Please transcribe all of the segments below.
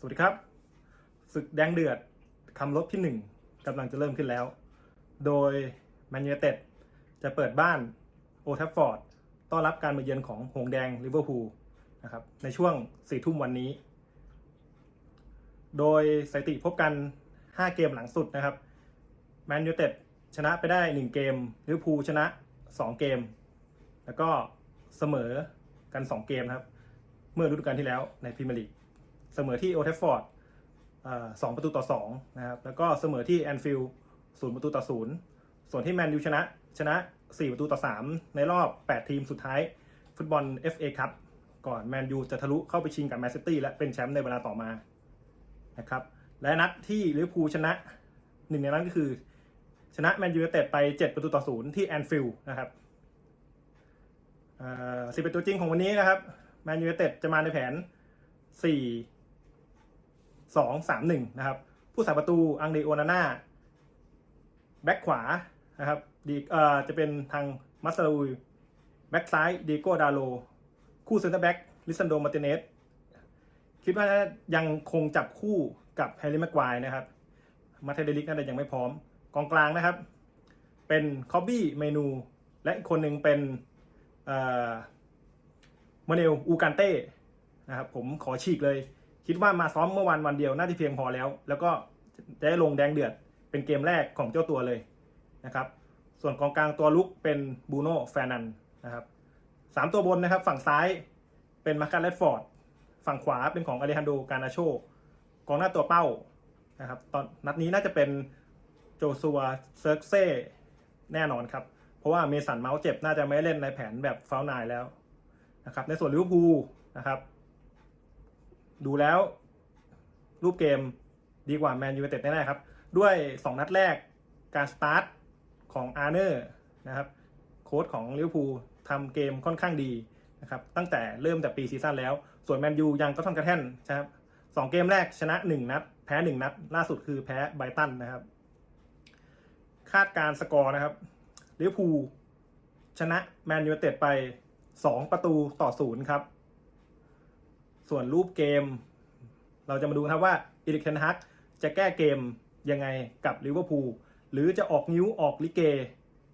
สวัสดีครับศึกแดงเดือดคำลบที่ 1กำลังจะเริ่มขึ้นแล้ว โดยแมนยูเต็ดจะเปิดบ้านโอทัฟฟอร์ดต้อนรับการมาเยือนของหงแดงลิเวอร์พูลนะครับในช่วง4ทุ่มวันนี้ โดยสถิติพบกัน 5 เกมหลังสุดนะครับแมนยูเต็ดชนะไปได้ 1 เกมลิเวอร์พูลชนะ 2 เกม แล้วก็เสมอกัน 2 เกมนะครับ เมื่อฤดูกาลที่แล้วในพรีเมียร์ลีก เสมอที่โอเทฟฟอร์ดสองประตูต่อสองนะครับแล้วก็เสมอที่แอนฟิลด์ศูนย์ประตูต่อศูนย์ส่วนที่แมนยูชนะชนะ 4 ประตูต่อ 3 ในรอบ 8 ทีมสุดท้าย ฟุตบอล FA ครับก่อนแมนยูจะทะลุเข้าไปชิงกับแมนซิตี้และเป็นแชมป์ในเวลาต่อมานะครับและนัดที่ลิเวอร์พูลชนะหนึ่งในนั้นก็คือ ชนะแมนยูไนเต็ดไป 7 ประตูต่อศูนย์ที่แอนฟิลด์นะครับสิบเป็นตัวจริงของวันนี้นะครับแมนยูเต็ดจะมาในแผนสี่ สองสามหนึ่งนะครับผู้สาประตูอังเดโอนาน่าแบ็คขวานะครับดีเอ่อจะเป็นทางมัสซาลูแบ็คซ้ายดีโก้ดาโล คู่เซนเตอร์แบ็กลิซันโดมาร์ติเนสคิดว่ายังคงจับคู่กับแฮร์รี่แม็กควายนะครับมาเทเดลิกน่าจะยังไม่พร้อม กองกลางนะครับ เป็นคอบบี้เมนู และอีกคนหนึ่งเป็นเอ่อมาเนลอูการเต้นะครับผมขอฉีกเลย คิดว่ามาซ้อมเมื่อวันวันเดียวน่าจะเพียงพอแล้ว แล้วก็จะได้ลงแดงเดือดเป็นเกมแรกของเจ้าตัวเลยนะครับ ส่วนกองกลางตัวลุกเป็นบูโน่แฟนันนะครับสามตัวบนนะครับ ฝั่งซ้ายเป็นมาร์คัสเลดฟอร์ดฝั่งขวาเป็นของอเลฮันโดการนาโชกองหน้าตัวเป้านะครับตอนนัดนี้น่าจะเป็นโจซัวเซิร์กเซ่แน่นอนครับ เพราะว่าเมสันเมาส์เจ็บน่าจะไม่เล่นในแผนแบบฟาวนายแล้วนะครับในส่วนลิเวอร์พูลนะครับ ดูแล้ว รูปเกมดีกว่าแมนยูไนเต็ดแน่ๆครับ ด้วย 2 นัดแรกการสตาร์ทของอาร์เนอร์นะครับโค้ชของลิเวอร์พูลทำเกมค่อนข้างดีนะครับตั้งแต่เริ่มแต่ปีซีซั่นแล้ว ส่วนแมนยูยังก็ท่อนกระแท่นนะครับสองเกมแรกชนะ 1 นัด แพ้ 1 นัด ล่าสุดคือแพ้ไบตันนะครับ คาดการสกอร์นะครับลิเวอร์พูลชนะแมนยูไนเต็ดไป 2 ประตูต่อศูนย์ครับ ส่วนรูปเกม เราจะมาดูนะครับว่าอีริกเทนฮักจะแก้เกมยังไงกับลิเวอร์พูลหรือจะออกนิ้วออกลิเก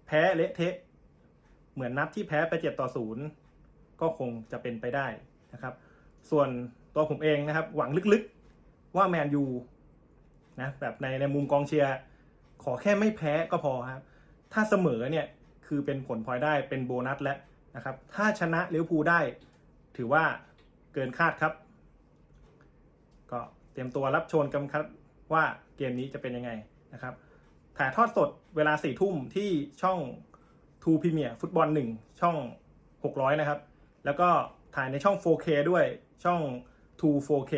แพ้เละเทะ เหมือนนัดที่แพ้ไป7ต่อ0ก็คงจะเป็นไปได้นะครับ ส่วนตัวผมเองนะครับ หวังลึกๆว่าแมนยูนะแบบในในมุมกองเชียร์ ขอแค่ไม่แพ้ก็พอครับ ถ้าเสมอเนี่ยคือเป็นผลพลอยได้เป็นโบนัสแล้วนะครับ ถ้าชนะลิเวอร์พูลได้ ถือว่า เกินคาดครับ ก็เตรียมตัวรับชมกันครับว่าเกมนี้จะเป็นยังไงนะครับ ถ่ายทอดสดเวลาสี่ทุ่มที่ช่องทูพ r เมียฟุตบอล1ช่อง 600 นะครับ แล้วก็ถ่ายในช่อง 4K ด้วยช่อง2 4K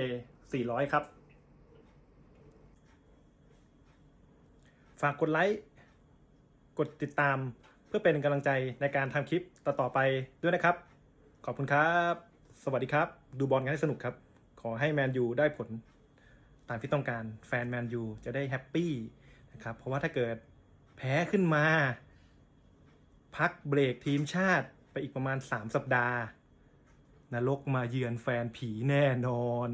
400 ครับ ฝากกดไลค์ กดติดตามเพื่อเป็นกำลังใจในการทำคลิปต่อๆไปด้วยนะครับ ขอบคุณครับ สวัสดีครับ ดูบอลกันให้สนุกครับ ขอให้แมนยูได้ผลตามที่ต้องการแฟนแมนยูจะได้แฮปปี้นะครับ เพราะว่าถ้าเกิดแพ้ขึ้นมา พักเบรกทีมชาติไปอีกประมาณ 3 สัปดาห์นรกมาเยือนแฟนผีแน่นอน